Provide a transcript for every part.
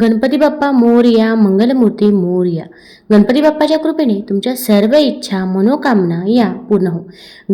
गणपती बाप्पा मोरया मंगलमूर्ती मोरया. गणपती बाप्पाच्या कृपेने तुमच्या सर्व इच्छा मनोकामना या पूर्ण हो.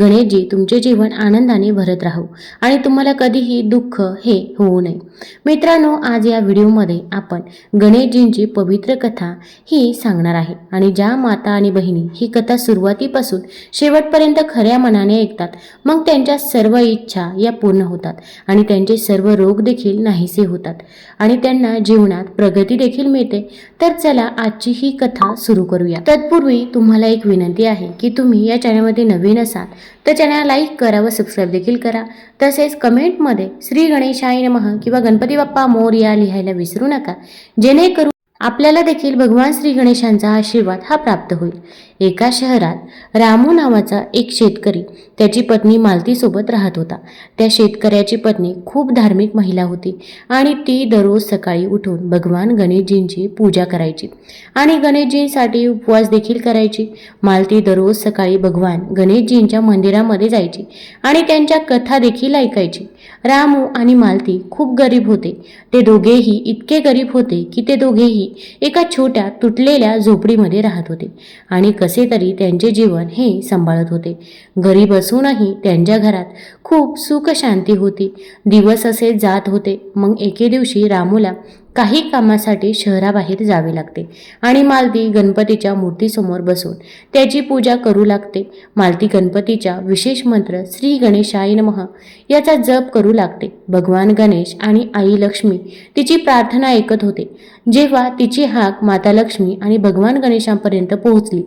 गणेशजी तुमचे जीवन आनंदाने भरत राहो आणि तुम्हाला कधीही दुःख हे होऊ नये. मित्रांनो आज या व्हिडिओमध्ये आपण गणेशजींची पवित्र कथा ही सांगणार आहे आणि ज्या माता आणि बहिणी ही कथा सुरुवातीपासून शेवटपर्यंत खऱ्या मनाने ऐकतात मग त्यांच्या सर्व इच्छा या पूर्ण होतात आणि त्यांचे सर्व रोग देखील नाहीसे होतात आणि त्यांना जीवनात प्रगती देखील मिळते. तर चला आजची ही कथा सुरू करूया. तत्पूर्वी तुम्हाला एक विनंती आहे की तुम्ही या चॅनलमध्ये नवीन असाल तर चॅनल लाईक करा व सबस्क्राईब देखील करा. तसेच कमेंटमध्ये श्री गणेशाय नमः किंवा गणपती बाप्पा मोरया लिहायला विसरू नका. जेणेकरून आपल्याला देखील भगवान श्री गणेशांचा आशीर्वाद हा प्राप्त होईल. एका शहरात रामू नावाचा एक शेतकरी त्याची पत्नी मालतीसोबत राहत होता. त्या शेतकऱ्याची पत्नी खूप धार्मिक महिला होती आणि ती दररोज सकाळी उठून भगवान गणेशजींची पूजा करायची आणि गणेशजींसाठी उपवास देखील करायची. मालती दररोज सकाळी भगवान गणेशजींच्या मंदिरामध्ये जायची आणि त्यांच्या कथा देखील ऐकायची. रामू आणि मालती खूप गरीब होते. ते दोघेही इतके गरीब होते की ते दोघेही एका छोट्या तुटलेल्या झोपडीमध्ये राहत होते आणि तरी त्यांचे जीवन हे सांभाळत होते. घरी बसूनही त्यांच्या घरात खूप सुखशांती होती. दिवस असे जात होते. मग एके दिवशी रामूला काही कामासाठी शहराबाहेर जावे लागते आणि मालती गणपतीच्या मूर्तीसमोर बसून त्याची पूजा करू लागते. मालती गणपतीच्या विशेष मंत्र श्री गणेशाय नमः याचा जप करू लागते. भगवान गणेश आणि आई लक्ष्मी तिची प्रार्थना ऐकत होते. जेव्हा तिची हाक माता लक्ष्मी आणि भगवान गणेशांपर्यंत पोहोचली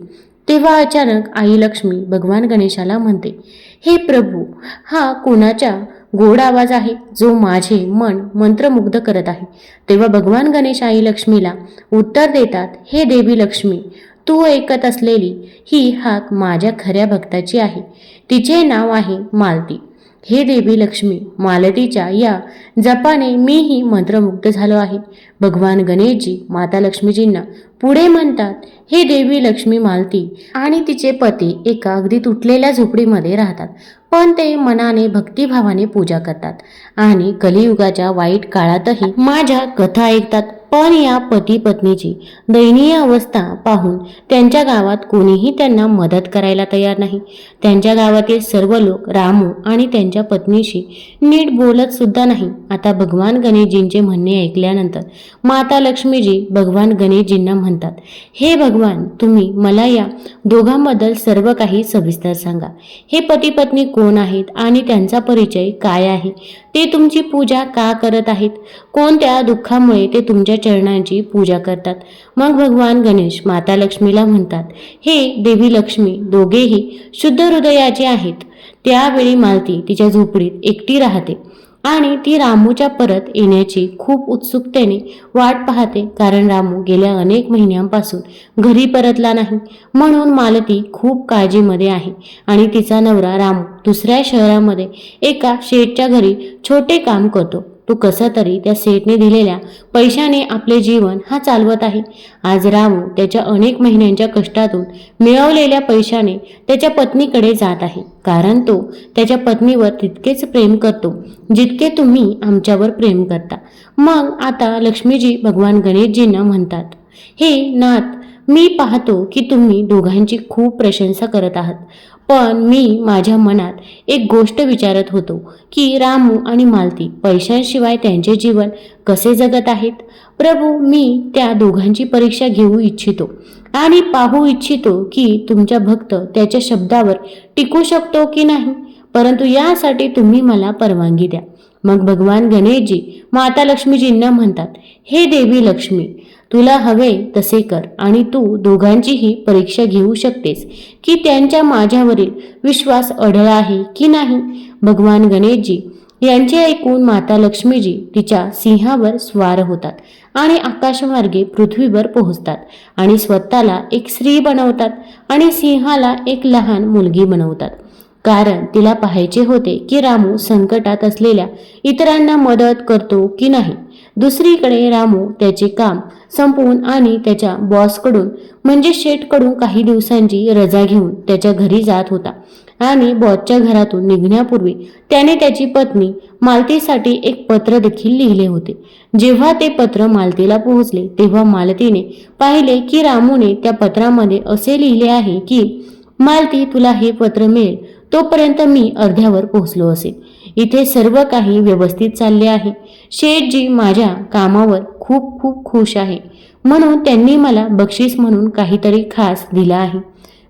तेव्हा अचानक आई लक्ष्मी भगवान गणेशाला म्हणते हे प्रभू हा कोणाच्या गोड आवाज आहे जो माझे मन मंत्रमुग्ध करत आहे? तेव्हा भगवान गणेश आई लक्ष्मीला उत्तर देतात हे देवी लक्ष्मी तू ऐकत असलेली ही हाक माझ्या खऱ्या भक्ताची आहे. तिचे नाव आहे मालती. हे देवी लक्ष्मी मालतीच्या या जपाने मीही मंत्रमुग्ध झालो आहे. भगवान गणेशजी माता लक्ष्मीजींना पुढे म्हणतात हे देवी लक्ष्मी मालती आणि तिचे पती एका अगदी तुटलेल्या झोपडीमध्ये राहतात. पण ते मनाने भक्तिभावाने पूजा करतात आणि कलियुगाच्या वाईट काळातही माझ्या कथा ऐकतात. पण या पती पत्नीची दयनीय अवस्था पाहून त्यांच्या गावात कोणीही त्यांना मदत करायला तयार नाही. त्यांच्या गावातील सर्व लोक रामू आणि त्यांच्या पत्नीशी नीट बोलत सुद्धा नाही. आता भगवान गणेशजींचे म्हणणे ऐकल्यानंतर माता लक्ष्मीजी भगवान गणेशजींना म्हणतात हे भगवान तुम्ही मला या दोघांबद्दल सर्व काही सविस्तर सांगा. हे पती पत्नी कोण आहेत आणि त्यांचा परिचय काय आहे? ते तुमची पूजा का करत आहेत? कोणत्या दुःखामुळे ते तुमच्या चरणांची पूजा करतात? मग भगवान गणेश माता लक्ष्मीला म्हणतात हे देवी लक्ष्मी दोघेही शुद्ध हृदयाचे आहेत. त्यावेळी मालती तिच्या झोपडीत एकटी राहते. आणि ती रामूच्या परत येण्याची खूप उत्सुकतेने वाट पाहते कारण रामू गेल्या अनेक महिन्यांपासून घरी परतला नाही. म्हणून मालती खूप काळजीमध्ये आहे आणि तिचा नवरा रामू दुसऱ्या शहरामध्ये एका शेठच्या घरी छोटे काम करतो. तो कसा तरी त्या सेठने दिलेल्या पैशाने आपले जीवन हा चालवत आहे. आज रामू त्याच्या अनेक महिन्यांच्या कष्टातून मिळवलेल्या पैशाने त्याच्या पत्नीकडे जात आहे. कारण तो त्याच्या पत्नीवर तितकेच प्रेम करतो जितके तुम्ही आमच्यावर प्रेम करता. मग आता लक्ष्मीजी भगवान गणेशजींना म्हणतात हे नाथ मी पाहतो की तुम्ही दोघांची खूप प्रशंसा करत आहात. पण मी माझ्या मनात एक गोष्ट विचारत होतो की रामू आणि मालती पैशांशिवाय त्यांचे जीवन कसे जगत आहेत? प्रभू मी त्या दोघांची परीक्षा घेऊ इच्छितो आणि पाहू इच्छितो की तुमचा भक्त त्याच्या शब्दावर टिकू शकतो की नाही. परंतु यासाठी तुम्ही मला परवानगी द्या. मग भगवान गणेशजी माता लक्ष्मीजींना म्हणतात हे देवी लक्ष्मी तुला हवे तसे कर आणि तू दोघांचीही परीक्षा घेऊ शकतेस की त्यांच्या माझ्यावरील विश्वास अढळ आहे की नाही? भगवान गणेशजी यांचे ऐकून माता लक्ष्मीजी तिच्या सिंहावर स्वार होतात आणि आकाशमार्गे पृथ्वीवर पोहोचतात आणि स्वतःला एक स्त्री बनवतात आणि सिंहाला एक लहान मुलगी बनवतात. कारण तिला पाहायचे होते की रामू संकटात असलेल्या इतरांना मदत करतो की नाही. दुसरीकडे रामू त्याचे काम संपवून आणि त्याच्या बॉसकडून म्हणजे शेठकडून काही दिवसांची रजा घेऊन त्याच्या घरी जात होता. आणि बॉसच्या घरातून निघण्यापूर्वी त्याने त्याची पत्नी मालतीसाठी एक पत्र देखील लिहिले होते. जेव्हा ते पत्र मालतीला पोहोचले तेव्हा मालतीने पाहिले की रामूने त्या पत्रामध्ये असे लिहिले आहे की मालती तुला हे पत्र मिळेल. तोपर्यंत मी अर्ध्यावर पोहोचलो असेल इथे सर्व काही व्यवस्थित चालले आहे. शेठजी माझ्या कामावर खूप खूप खुश आहे. म्हणून त्यांनी मला बक्षीस म्हणून काहीतरी खास दिलं आहे.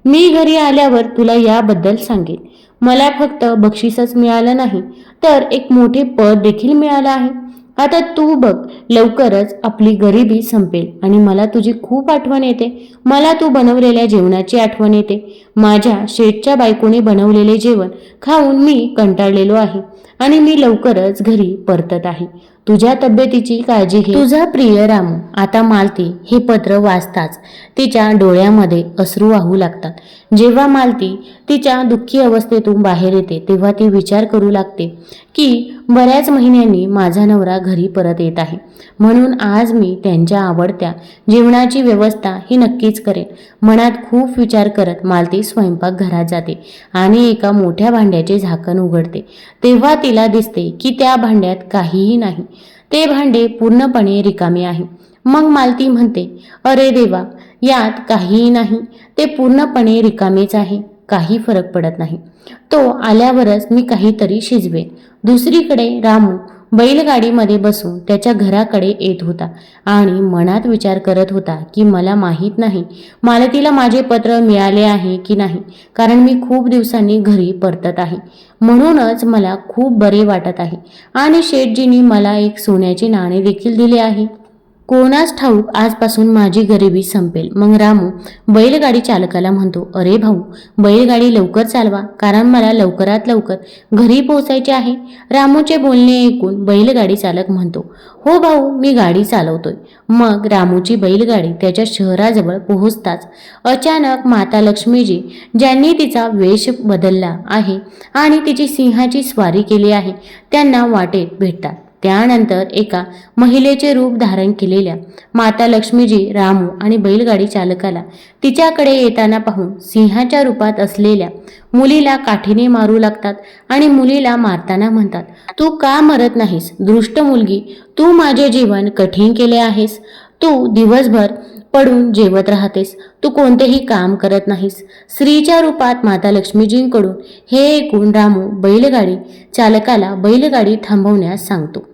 मी घरी आल्यावर तुला याबद्दल सांगेन. मला फक्त बक्षीसच मिळालं नाही तर एक मोठे पद देखील मिळालं आहे. आता तू बघ लवकरच आपली गरिबी संपेल आणि मला तुझी खूप आठवण येते. मला तू बनवलेल्या जेवणाची आठवण येते. माझ्या शेठच्या बायकोने बनवलेले जेवण खाऊन मी कंटाळलेलो आहे आणि मी लवकरच घरी परतत आहे. तुझ्या तब्येतीची काळजी घे. तुझा प्रिय रामू आता मालती हे पत्र वाचताच तिच्या डोळ्यामध्ये अश्रू वाहू लागतात. जेव्हा मालती तिच्या दुःखी अवस्थेतून बाहेर येते तेव्हा ती विचार करू लागते की बऱ्याच महिन्यांनी माझा नवरा घरी परत येत आहे. म्हणून आज मी त्यांच्या आवडत्या जेवणाची व्यवस्था ही नक्कीच करेन. मनात खूप विचार करत मालती स्वयंपाक घरात जाते आणि एका मोठ्या भांड्याचे झाकण उघडते. तेव्हा तिला दिसते की त्या भांड्यात काहीही नाही. ते भांडे पूर्णपणे रिकामे आहे. मग मालती म्हणते अरे देवा यात काहीही नाही. ते पूर्णपणे रिकामेच आहे. काही फरक पडत नाही. तो आल्यावरच मी काहीतरी शिजवेन. दुसरीकडे रामू बैलगाडीमध्ये बसून त्याच्या घराकडे येत होता आणि मनात विचार करत होता की मला माहीत नाही मालतीला माझे पत्र मिळाले आहे की नाही कारण मी खूप दिवसांनी घरी परतत आहे. म्हणूनच मला खूप बरे वाटत आहे. आणि शेठजींनी मला एक सोन्याचे नाणे देखील दिले आहे. कोणास ठाऊक आजपासून माझी गरिबी संपेल. मग रामू बैलगाडी चालकाला म्हणतो अरे भाऊ बैलगाडी लवकर चालवा कारण मला लवकरात लवकर घरी पोहोचायचे आहे. रामूचे बोलणे ऐकून बैलगाडी चालक म्हणतो हो भाऊ मी गाडी चालवतोय. मग रामूची बैलगाडी त्याच्या शहराजवळ पोहोचताच अचानक माता लक्ष्मीजी ज्यांनी तिचा वेश बदलला आहे आणि तिची सिंहाची स्वारी केली आहे त्यांना वाटेत भेटतात. त्यानंतर एका महिलेचे रूप धारण केलेल्या माता लक्ष्मीजी रामू आणि बैलगाडी चालकाला तिच्याकडे येताना पाहून सिंहाच्या रूपात असलेल्या मुलीला काठीने मारू लागतात आणि मुलीला मारताना म्हणतात तू का मरत नाहीस? दृष्ट मुलगी तू माझे जीवन कठीण केले आहेस. तू दिवसभर पडून जेवत राहतेस. तू कोणतेही काम करत नाहीस. स्त्रीच्या रूपात माता लक्ष्मीजींकडून हे ऐकून रामू बैलगाडी चालकाला बैलगाडी थांबवण्यास सांगतो.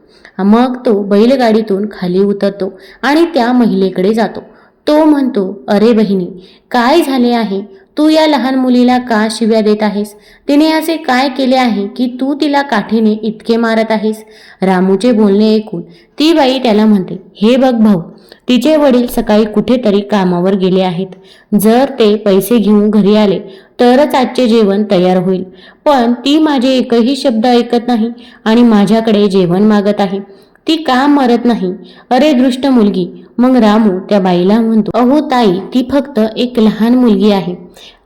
मग तो बैलगाडीतून खाली उतरतो आणि त्या महिलेकडे जातो. तो म्हणतो अरे बहिणी काय झाले आहे? तू या लहान मुलीला का शिव्या देत आहेस? तिने असे काय केले आहे की तू तिला काठीने इतके मारत आहेस? रामूचे बोलणे ऐकून ती बाई त्याला म्हणते हे बघ भाऊ तिचे वडील सकाळी कुठेतरी कामावर गेले आहेत. जर ते पैसे घेऊन घरी आले तरच आजचे जेवण तयार होईल. पण ती माझे एकही शब्द ऐकत नाही आणि माझ्याकडे जेवण मागत आहे. ती का मरत नाही? अरे दृष्ट मुलगी. मग रामू त्या बाईला म्हणतो अहो ताई ती फक्त एक लहान मुलगी आहे.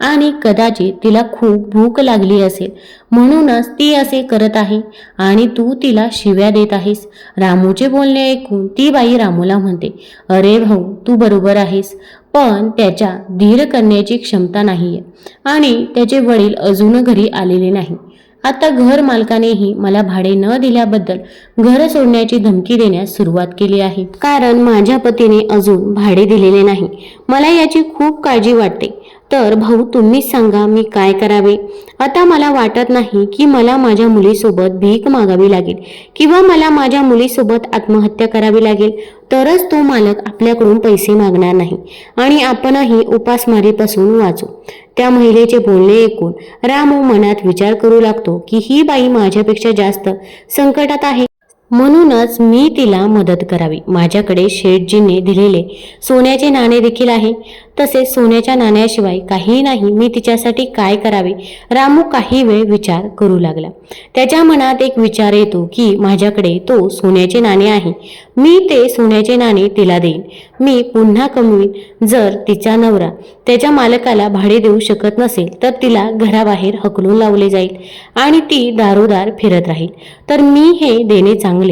आणि कदाचित तिला खूप भूक लागली असेल. म्हणूनच ती असे करत आहे. आणि तू तिला शिव्या देत आहेस. रामूचे बोलणे ऐकून ती बाई रामूला म्हणते अरे भाऊ तू बरोबर आहेस. पण त्याच्या धीर करण्याची क्षमता नाहीये. आणि त्याचे वडील अजून घरी आलेले नाही. आता घर मालकानेही मला भाडे न दिल्याबद्दल घर सोडण्याची धमकी देण्यास सुरुवात केली आहे. कारण माझ्या पतीने अजून भाडे दिलेले नाही. मला याची खूप काळजी वाटते. तर भाऊ तुम्हीच सांगा मी काय करावे. आता मला वाटत नाही की मला माझ्या मुलीसोबत भीक मागावी लागेल किंवा मला माझ्या मुलीसोबत आत्महत्या करावी लागेल. तरच तो मालक आपल्याकडून पैसे मागणार नाही आणि आपणही उपासमारीपासून वाचू. त्या महिलेचे बोलणे ऐकून रामू मनात विचार करू लागतो की ही बाई माझ्यापेक्षा जास्त संकटात आहे. म्हणूनच मी तिला मदत करावी. माझ्याकडे शेठजींनी दिलेले सोन्याचे नाणे देखील आहे. तसेच सोन्याच्या नाण्याशिवाय काही नाही. मी तिच्यासाठी काय करावे? रामू काही वेळ विचार करू लागला. त्याच्या मनात एक विचार येतो की माझ्याकडे तो सोन्याचे नाणे आहे. मी ते सोन्याचे नाणे तिला देईन. मी पुन्हा कमवीन. जर तिचा नवरा त्याच्या मालकाला भाडे देऊ शकत नसेल तर तिला घराबाहेर हकलून लावले जाईल आणि ती दारोदार फिरत राहील. तर मी हे देणे चांगले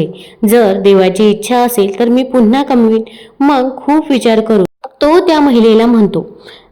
जर देवाची इच्छा असेल तर मी पुन्हा कमवीन. मग खूप विचार करू तो त्या महिलेला म्हणतो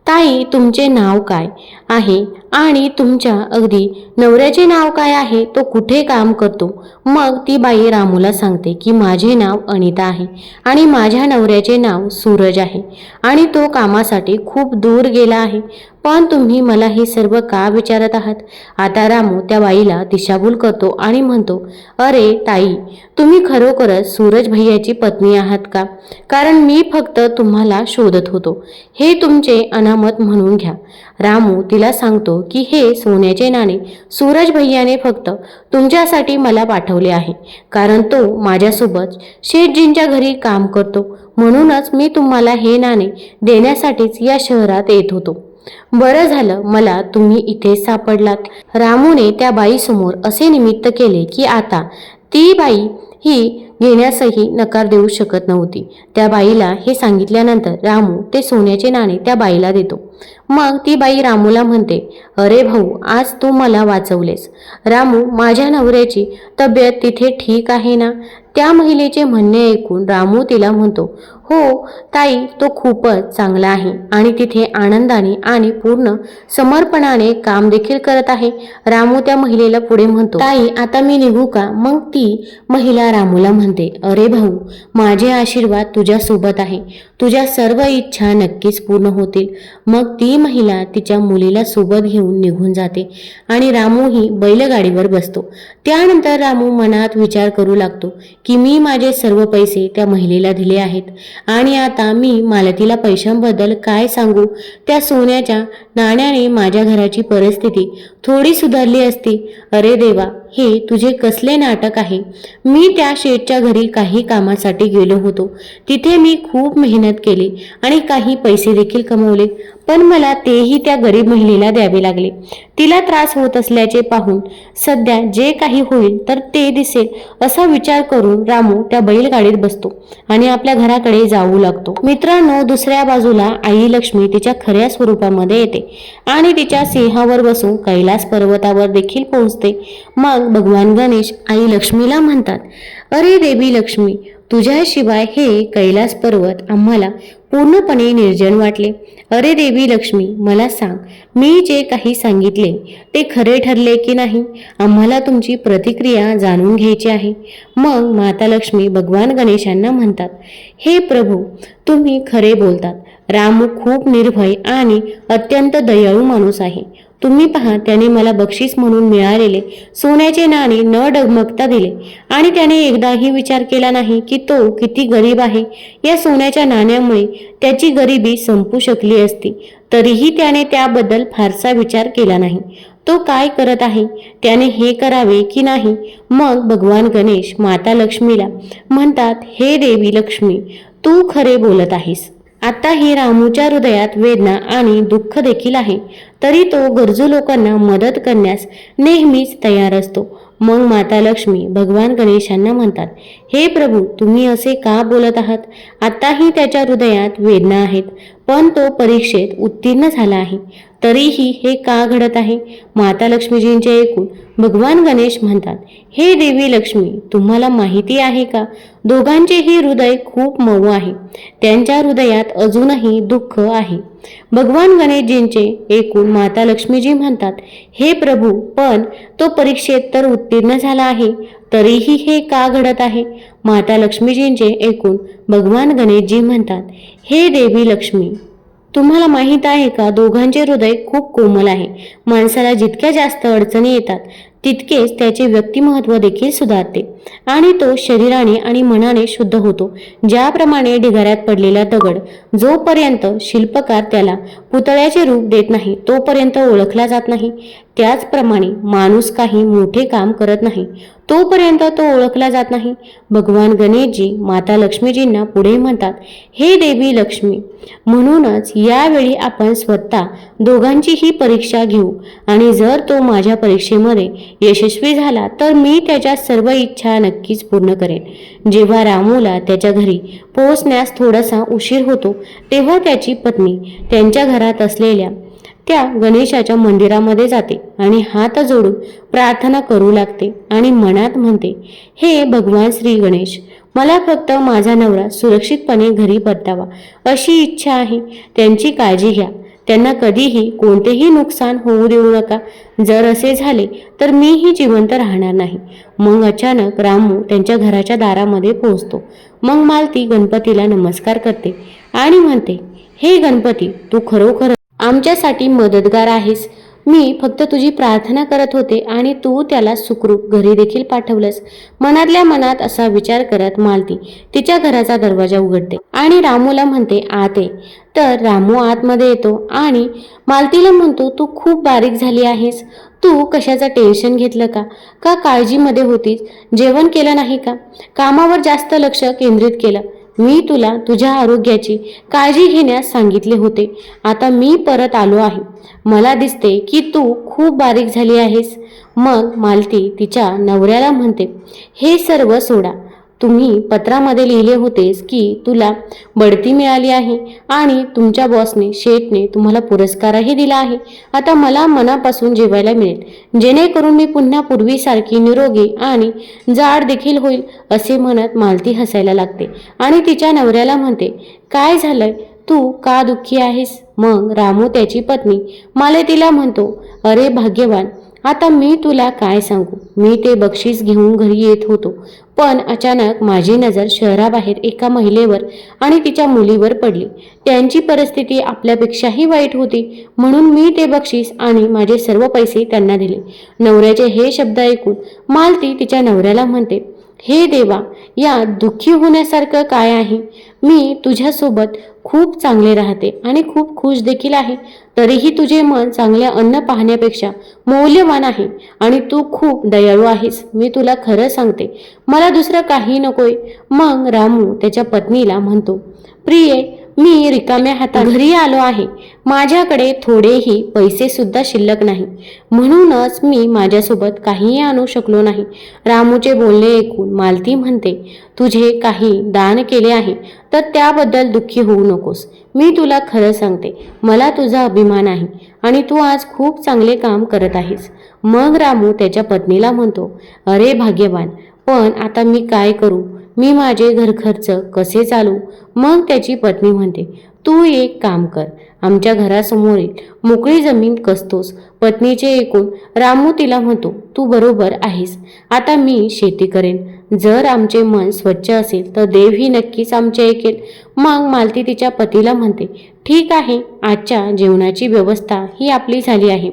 ताई तुमचे नाव काय आहे आणि तुमच्या अगदी नवऱ्याचे नाव काय आहे? तो कुठे काम करतो? मग ती बाई रामूला सांगते की माझे नाव अनिता आहे आणि माझ्या नवऱ्याचे नाव सूरज आहे आणि तो कामासाठी खूप दूर गेला आहे. पण तुम्ही मला हे सर्व का विचारत आहात? आता रामू त्या बाईला दिशाभूल करतो आणि म्हणतो अरे ताई तुम्ही खरोखरच सूरज भैयाची पत्नी आहात का? कारण मी फक्त तुम्हाला शोधत होतो. हे तुमचे अनामत म्हणून घ्या. रामू तिला सांगतो की हे सोन्याचे नाणे सूरज भैयाने फक्त तुमच्यासाठी मला पाठवले आहे. कारण तो माझ्यासोबत शेठजींच्या घरी काम करतो. म्हणूनच मी तुम्हाला हे नाणे देण्यासाठीच या शहरात येत होतो. बरं झालं मला तुम्ही इथे सापडलात. रामूने त्या बाईसमोर असे निमित्त केले की आता ती बाई ही घेण्यासही नकार देऊ शकत नव्हती. त्या बाईला हे सांगितल्यानंतर रामू ते सोन्याचे नाणे त्या बाईला देतो. मग ती बाई रामूला म्हणते अरे भाऊ आज तू मला वाचवलेस. रामू माझ्या नवऱ्याची तब्येत तिथे ठीक आहे ना? त्या महिलेचे म्हणणे ऐकून रामू तिला म्हणतो हो ताई तो खूपच चांगला आहे आणि तिथे आनंदाने आणि पूर्ण समर्पणाने काम देखील करत आहे. रामू त्या महिलेला पुढे म्हणतो ताई आता मी निघू का? मग ती महिला रामूला म्हणते अरे भाऊ माझे आशीर्वाद तुझ्या सोबत आहे. तुझ्या सर्व इच्छा नक्कीच पूर्ण होतील. मग ती महिला तिच्या मुलीला सोबत घेऊन निघून जाते आणि रामूही बैलगाडीवर बसतो. त्यानंतर रामू मनात विचार करू लागतो की मी माझे सर्व पैसे त्या महिलेला दिले आहेत. आणि आता मी मालतीला पैशांबद्दल काय सांगू? त्या सोन्याच्या नाण्याने माझ्या घराची परिस्थिती थोडी सुधारली असती. अरे देवा हे तुझे कसले नाटक आहे? मी त्या शेठच्या घरी काही कामासाठी गेलो होतो. तिथे मी खूप मेहनत केली आणि काही पैसे देखील कमवले. पण मला तेही त्या गरीब महिलेला द्यावे लागले. तिला त्रास होत असल्याचे पाहून सध्या जे काही होईल तर ते दिसेल असा विचार करून रामू त्या बैलगाडीत बसतो आणि आपल्या घराकडे जाऊ लागतो. मित्रांनो दुसऱ्या बाजूला आई लक्ष्मी तिच्या खऱ्या स्वरूपामध्ये येते आणि तिच्या सिंहावर बसून कैलास पर्वतावर देखील पोहोचते. मग भगवान गणेश आई लक्ष्मीला म्हणतात अरे देवी लक्ष्मी तुझ्याशिवाय हे कैलास पर्वत आम्हाला पूर्णपणे निर्जन वाटले. अरे देवी लक्ष्मी मला सांग मी जे काही सांगितले ते खरे ठरले की नाही? आम्हाला तुमची प्रतिक्रिया जाणून घ्यायची आहे. मग माता लक्ष्मी भगवान गणेशांना म्हणतात हे प्रभू तुम्ही खरे बोलतात. रामू खूप निर्भय आणि अत्यंत दयाळू माणूस आहे. तुम्ही पहा त्याने मला बक्षीस म्हणून मिळालेले सोन्याचे नाणे न डगमगता दिले. आणि त्याने एकदाही विचार केला नाही की तो किती गरीब आहे. या सोन्याच्या नाण्यामुळे त्याची गरिबी संपू शकली असती. तरीही त्याने त्याबद्दल फारसा विचार केला नाही. तो काय करत आहे? त्याने हे करावे की नाही? मग भगवान गणेश माता लक्ष्मीला म्हणतात हे देवी लक्ष्मी तू खरे बोलत आहेस. आता ही रामूच्या हृदयात वेदना आणि दुःख देखील आहे. तरी तो गरजू लोकांना मदत करण्यास नेहमीच तयार असतो. मग माता लक्ष्मी भगवान गणेशांना म्हणतात हे प्रभू तुम्ही असे का बोलत आहात? आताही त्याच्या हृदयात वेदना आहेत पण तो परीक्षेत उत्तीर्ण झाला आहे. तरीही हे का घडत आहे? माता लक्ष्मीजींचे ऐकून भगवान गणेश म्हणतात हे देवी लक्ष्मी तुम्हाला माहिती आहे का? दोघांचेही हृदय खूप मऊ आहे. त्यांच्या हृदयात अजूनही दुःख आहे. भगवान गणेशजींचे ऐकून माता लक्ष्मीजी म्हणतात हे प्रभू पण तो परीक्षेत तर उत्तीर्ण झाला आहे. तरीही हे का घडत आहे? माता लक्ष्मीजींचे ऐकून भगवान गणेशजी म्हणतात हे देवी लक्ष्मी तुम्हाला माहीत आहे का दोघांचे हृदय खूप कोमल आहे. माणसाला जितक्या जास्त अडचणी येतात तितकेच त्याचे व्यक्तिमत्व देखील सुधारते. आणि तो शरीराने आणि मनाने शुद्ध होतो. ज्याप्रमाणे ढिगाऱ्यात पडलेला दगड जोपर्यंत शिल्पकार त्याला पुतळ्याचे रूप देत नाही तोपर्यंत ओळखला जात नाही. त्याचप्रमाणे माणूस काही मोठे काम करत नाही तोपर्यंत तो ओळखला जात नाही. भगवान गणेशजी माता लक्ष्मीजींना पुढे म्हणतात हे देवी लक्ष्मी म्हणूनच यावेळी आपण स्वतः दोघांचीही परीक्षा घेऊ. आणि जर तो माझ्या परीक्षेमध्ये यशस्वी झाला तर मी त्याच्या सर्व इच्छा नक्कीच पूर्ण करेन. जेव्हा रामूला त्याच्या घरी पोहोचण्यास थोडासा उशीर होतो तेव्हा त्याची पत्नी त्यांच्या घरात असलेल्या त्या गणेशाच्या मंदिरामध्ये जाते आणि हात जोडून प्रार्थना करू लागते आणि मनात म्हणते हे भगवान श्री गणेश मला फक्त माझा नवरा सुरक्षितपणे घरी परतावा. अशी इच्छा आहे. त्यांची काळजी घ्या. त्यांना कधीही कोणतेही नुकसान होऊ देऊ नका. जर असे झाले तर मीही जिवंत राहणार नाही. मग अचानक रामू त्यांच्या घराच्या दारामध्ये पोहोचतो. मग मालती गणपतीला नमस्कार करते आणि म्हणते हे गणपती तू खरोखर आमच्यासाठी मदतगार आहेस. मी फक्त तुझी प्रार्थना करत होते आणि तू त्याला सुखरूप घरी देखील पाठवलंस. मनातल्या मनात असा विचार करत मालती तिच्या घराचा दरवाजा उघडते आणि रामूला म्हणते आत तर रामू आतमध्ये येतो आणि मालतीला म्हणतो तू खूप बारीक झाली आहेस. तू कशाचं टेन्शन घेतलं का? का काळजीमध्ये होतीस? जेवण केलं नाही का? कामावर जास्त लक्ष केंद्रित केलं. मी तुला तुझ्या आरोग्याची काळजी घेण्यास सांगितले होते. आता मी परत आलो आहे. मला दिसते की तू खूप बारीक झाली आहेस. मग मालती तिच्या नवऱ्याला म्हणते हे सर्व सोडा. तुम्ही पत्रामध्ये लिहिले होतेस की तुला बढती मिळाली आहे आणि तुमच्या बॉसने शेठने तुम्हाला पुरस्कारही दिला आहे. आता मला मनापासून जेवायला मिळेल. जेणेकरून मी पुन्हा पूर्वीसारखी निरोगी आणि जाड देखील होईल असे म्हणत मालती हसायला लागते आणि तिच्या नवऱ्याला म्हणते काय झालंय? तू का दुःखी आहेस? मग रामू त्याची पत्नी मालतीला म्हणतो अरे भाग्यवान आता मी तुला काय सांगू? मी ते बक्षीस घेऊन घरी येत होतो. पण अचानक माझी नजर शहराबाहेर एका महिलेवर आणि तिच्या मुलीवर पडली. त्यांची परिस्थिती आपल्यापेक्षाही वाईट होती. म्हणून मी ते बक्षीस आणि माझे सर्व पैसे त्यांना दिले. नवऱ्याचे हे शब्द ऐकून मालती तिच्या नवऱ्याला म्हणते हे देवा या दुःखी होण्यासारखं काय आहे? मी तुझ्यासोबत खूप चांगले राहते आणि खूप खुश देखील आहे. तरीही तुझे मन चांगले अन्न पाहण्यापेक्षा मौल्यवान आहे आणि तू खूप दयाळू आहेस. मी तुला खरं सांगते मला दुसरं काही नकोय. मग रामू त्याच्या पत्नीला म्हणतो प्रिये मी रिकाम्या हातात घरी आलो आहे. माझ्याकडे थोडेही पैसे सुद्धा शिल्लक नाही. म्हणूनच मी माझ्यासोबत काहीही आणू शकलो नाही. रामूचे बोलणे ऐकून मालती म्हणते तुझे काही दान केले आहे तर त्याबद्दल दुःखी होऊ नकोस. मी तुला खरं सांगते मला तुझा अभिमान आहे आणि तू आज खूप चांगले काम करत आहेस. मग रामू त्याच्या पत्नीला म्हणतो अरे भाग्यवान पण आता मी काय करू? मी माझे घरखर्च कसे चालू? मग त्याची पत्नी म्हणते तू एक काम कर आमच्या घरासमोरील मोकळी जमीन कसतोस? पत्नीचे ऐकून रामू तिला म्हणतो तू बरोबर आहेस. आता मी शेती करेन. जर आमचे मन स्वच्छ असेल तर देवही नक्कीच आमचे ऐकेल. मग मालती तिच्या पतीला म्हणते ठीक आहे आजच्या जेवणाची व्यवस्था ही आपली झाली आहे.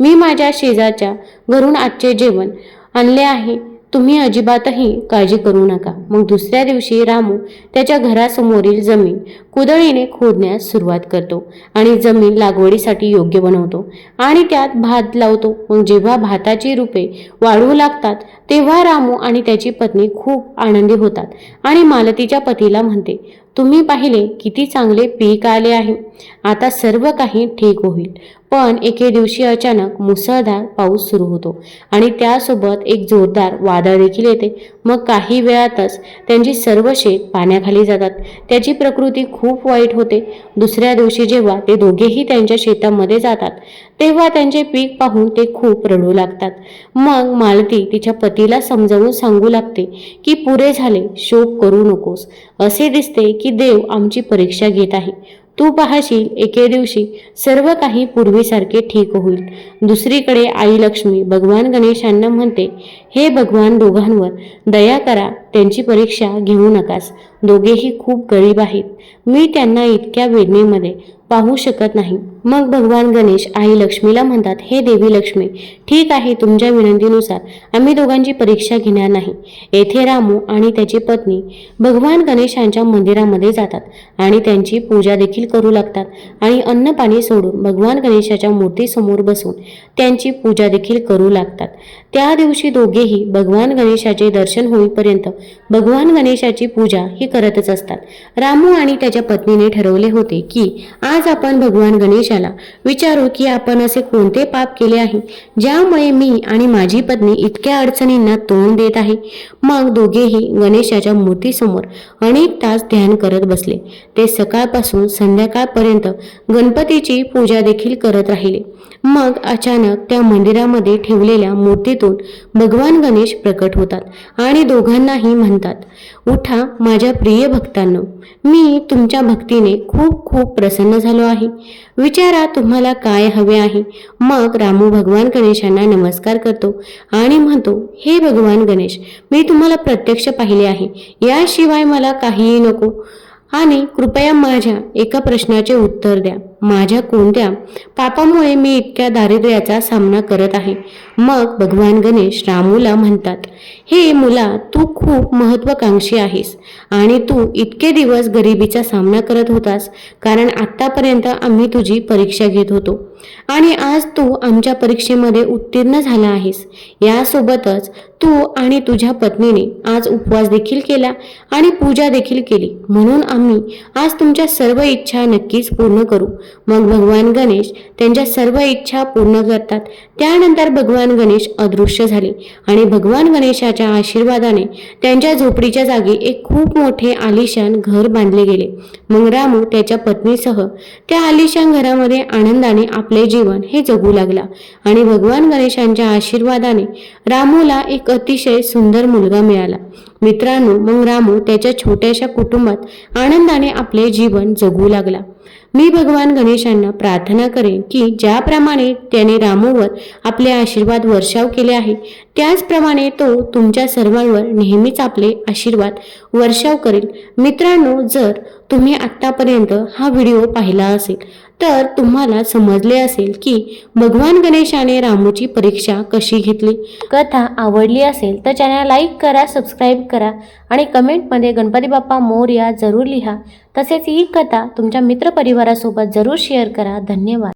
मी माझ्या शेजारच्या घरून आजचे जेवण आणले आहे. तुम्ही अजिबातही काळजी करू नका. मग दुसऱ्या दिवशी रामू त्याच्या घरासमोरील जमीन कुदळीने खोदण्यास सुरुवात करतो आणि जमीन लागवडीसाठी योग्य बनवतो आणि त्यात भात लावतो. मग जेव्हा भाताची रोपे वाढू लागतात तेव्हा रामू आणि त्याची पत्नी खूप आनंदी होतात आणि मालतीच्या पतीला म्हणते तुम्ही पाहिले किती चांगले पीक आले आहे. आता सर्व काही ठीक होईल. पण एके दिवशी अचानक मुसळधार पाऊस सुरू होतो आणि त्यासोबत एक जोरदार वादळ देखील येते. मग काही वेळातच त्यांची सर्व शेत पाण्याखाली जातात. त्याची प्रकृती खूप वाईट होते. दुसऱ्या दिवशी जेव्हा ते दोघेही त्यांच्या शेतामध्ये जातात तेव्हा त्यांचे पीक पाहून ते खूप रडू लागतात. मग मालती तिच्या पतीला समजावून सांगू लागते की पुरे झाले शोक करू नकोस. असे दिसते की देव आमची परीक्षा घेत आहे. तू पाहशील एके दिवशी सर्व काही पूर्वीसारखे ठीक होईल. दुसरीकडे आई लक्ष्मी भगवान गणेशांना म्हणते हे भगवान दोघांवर दया करा त्यांची परीक्षा घेऊ नकास. दोघेही खूप गरीब आहेत. मी त्यांना इतक्या वेदनेमध्ये पाहू शकत नाही. मग भगवान गणेश आई लक्ष्मीला म्हणतात हे देवी लक्ष्मी ठीक आहे तुमच्या विनंतीनुसार आम्ही दोघांची परीक्षा घेणार नाही. येथे रामू आणि त्याची पत्नी भगवान गणेशांच्या मंदिरामध्ये जातात आणि त्यांची पूजा देखील करू लागतात आणि अन्न पाणी सोडून भगवान गणेशाच्या मूर्तीसमोर बसून त्यांची पूजा देखील करू लागतात. त्या दिवशी दोघेही भगवान गणेशाचे दर्शन होईपर्यंत भगवान गणेशाची पूजा ही करतच असतात. रामू आणि त्याच्या पत्नीने ठरवले होते की आज आज आपण भगवान गणेशाला विचारू की आपण असे कोणते पाप केले आहे? ज्यामुळे मी आणि माझी पत्नी इतक्या अडचणींना तोंड देत आहे. मग दोघेही गणेशाच्या मूर्तीसमोर अनेक तास ध्यान करत बसले. ते सकाळपासून संध्याकाळपर्यंत गणपतीची पूजा देखील करत राहिले. मग अचानक त्या मंदिरामध्ये ठेवलेल्या मूर्तीतून भगवान गणेश प्रकट होतात आणि दोघांनाही म्हणतात उठा माझ्या प्रिय भक्तांनो मी तुमच्या भक्तीने खूप खूप प्रसन्न झाले. झालो आहे. विचारा तुम्हाला काय हवे आहे. मग रामू भगवान गणेशांना नमस्कार करतो आणि म्हणतो हे भगवान गणेश मी तुम्हाला प्रत्यक्ष पाहिले आहे. याशिवाय मला काहीही नको. आणि कृपया माझ्या एका प्रश्नाचे उत्तर द्या. माझ्या कोणत्या पापामुळे मी इतक्या दारिद्र्याचा सामना करत आहे. मग भगवान गणेश रामूला म्हणतात हे मुला तू खूप महत्वाकांक्षी आहेस आणि तू इतके दिवस गरिबीचा सामना करत होतास कारण आत्तापर्यंत आम्ही तुझी परीक्षा घेत होतो आणि आज तू आमच्या परीक्षेमध्ये उत्तीर्ण झाला आहेस. यासोबतच तू आणि तुझ्या पत्नीने आज उपवास देखील केला आणि पूजा देखील केली. म्हणून आम्ही आज तुमच्या सर्व इच्छा नक्कीच पूर्ण करू. मग भगवान गणेश त्यांच्या सर्व इच्छा पूर्ण करतात. त्यानंतर भगवान गणेश अदृश्य झाले आणि भगवान गणेशाच्या आशीर्वादाने त्यांच्या झोपडीच्या जागी एक खूप मोठे आलिशान घर बांधले गेले. मग रामू त्याच्या पत्नीसह त्या आलिशान घरामध्ये आनंदाने आपले जीवन हे जगू लागला आणि भगवान गणेशांच्या आशीर्वादाने रामूला एक अतिशय सुंदर मुलगा मिळाला. मित्रांनो मग रामू त्याच्या छोट्याशा कुटुंबात आनंदाने आपले जीवन जगू लागला. मी भगवान गणेशांना प्रार्थना करेन की ज्याप्रमाणे त्याने रामूवर आपले आशीर्वाद वर्षाव केले आहे त्याचप्रमाणे तो तुमच्या सर्वांवर नेहमीच आपले आशीर्वाद वर्षाव करेल. मित्रांनो जर तुम्ही आत्तापर्यंत हा व्हिडिओ पाहिला असेल तर तुम्हाला समजले असेल की भगवान गणेशाने रामूची परीक्षा कशी घेतली. कथा आवडली असेल तर चॅनल लाईक करा सबस्क्राईब करा आणि कमेंटमध्ये गणपती बाप्पा मोर्या जरूर लिहा. तसेच ही कथा तुमच्या मित्रपरिवारासोबत जरूर शेअर करा. धन्यवाद.